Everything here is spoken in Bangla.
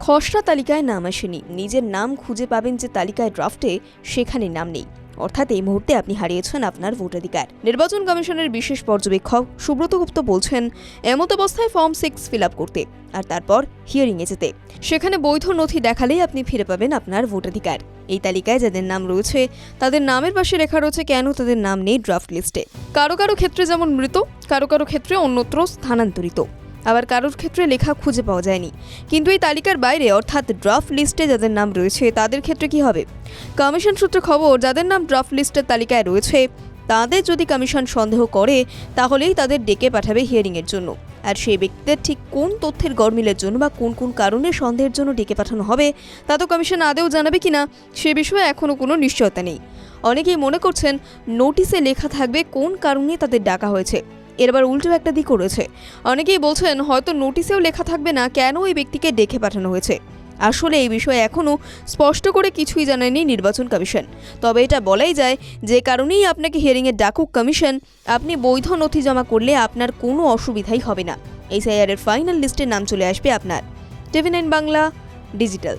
খসড়া তালিকায় নাম আসেনি। নিজের নাম খুঁজে পাবেন যে তালিকায় ড্রাফটে সেখানে নাম নেই। অর্থাৎ এই মুহূর্তে আপনি হারিয়েছেন আপনার ভোটাধিকার। নির্বাচন কমিশনের বিশেষ পর্যবেক্ষক সুব্রত গুপ্ত বলছেন, এমত অবস্থায় ফর্ম সিক্স ফিল করতে, আর তারপর হিয়ারিংয়ে যেতে। সেখানে বৈধ নথি দেখালেই আপনি ফিরে পাবেন আপনার ভোটাধিকার। এই তালিকায় যাদের নাম রয়েছে, তাদের নামের পাশে লেখা রয়েছে কেন তাদের নাম নেই ড্রাফট লিস্টে। কারও কারও ক্ষেত্রে যেমন মৃত, কারও কারও ক্ষেত্রে অন্যত্র স্থানান্তরিত। আবার কারোর ক্ষেত্রে লেখা খুঁজে পাওয়া যায়নি। কিন্তু এই তালিকার বাইরে, অর্থাৎ ড্রাফট লিস্টে যাদের নাম রয়েছে, তাদের ক্ষেত্রে কি হবে? কমিশন সূত্রে খবর, যাদের নাম ড্রাফট লিস্টের তালিকায় রয়েছে, তাদের যদি কমিশন সন্দেহ করে, তাহলেই তাদের ডেকে পাঠাবে হিয়ারিংয়ের জন্য। আর সেই ব্যক্তিদের ঠিক কোন তথ্যের গরমিলের জন্য বা কোন কোন কারণে সন্দেহের জন্য ডেকে পাঠানো হবে, তা তো কমিশন আদেও জানাবে কিনা, সে বিষয়ে এখনও কোনো নিশ্চয়তা নেই। অনেকেই মনে করছেন নোটিশে লেখা থাকবে কোন কারণে তাদের ডাকা হয়েছে। এর আবার উল্টো একটা দিকও রয়েছে। অনেকেই বলছেন, হয়তো নোটিশেও লেখা থাকবে না কেন ওই ব্যক্তিকে ডেকে পাঠানো হয়েছে? আসলে এই বিষয়ে এখনও স্পষ্ট করে কিছুই জানায়নি নির্বাচন কমিশন। তবে এটা বলাই যায়, যে কারণেই আপনাকে হিয়ারিংয়ে ডাকুক কমিশন, আপনি বৈধ নথি জমা করলে আপনার কোনো অসুবিধাই হবে না। এই এর ফাইনাল লিস্টে নাম চলে আসবে আপনার। TV nine Bangla, digital.